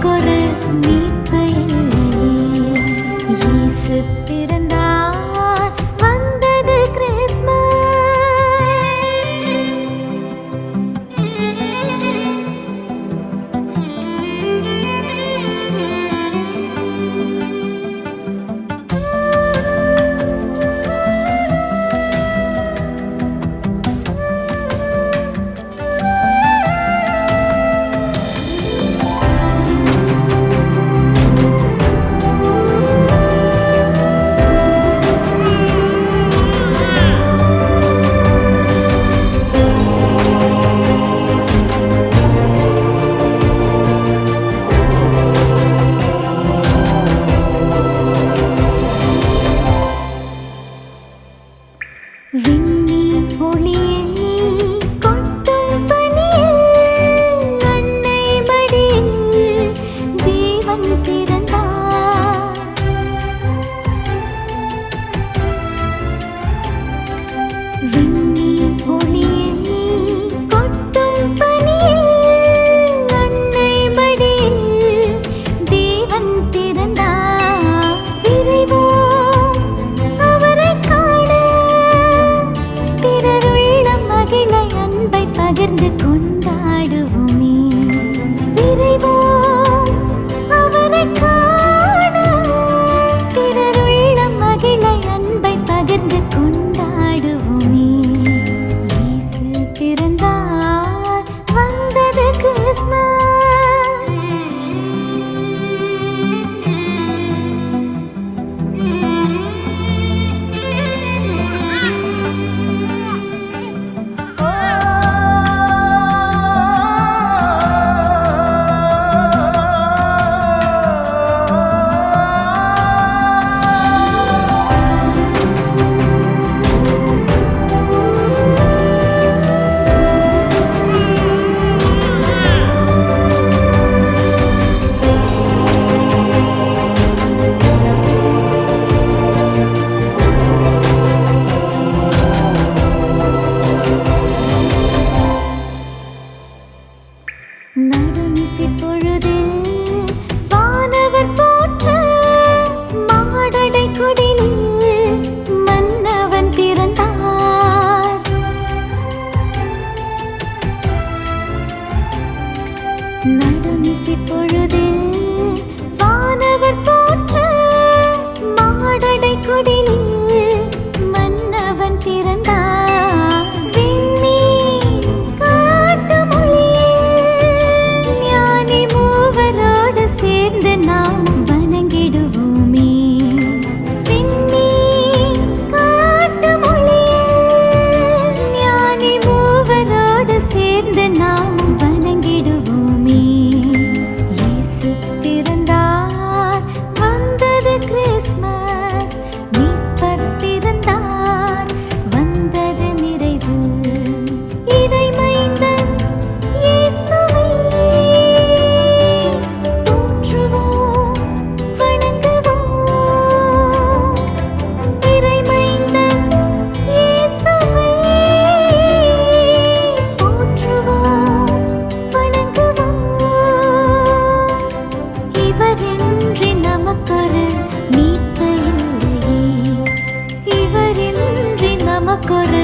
correr விண்ணின் ஒளியில் பகிர்ந்து கொண்டாடும் நடமிசை பொழுதில் வானவர் போற்ற மாடடை குடிலே இவரின்றி நமக்கொரு மீட்பு இல்லையே. இவரின்றி நமக்கொரு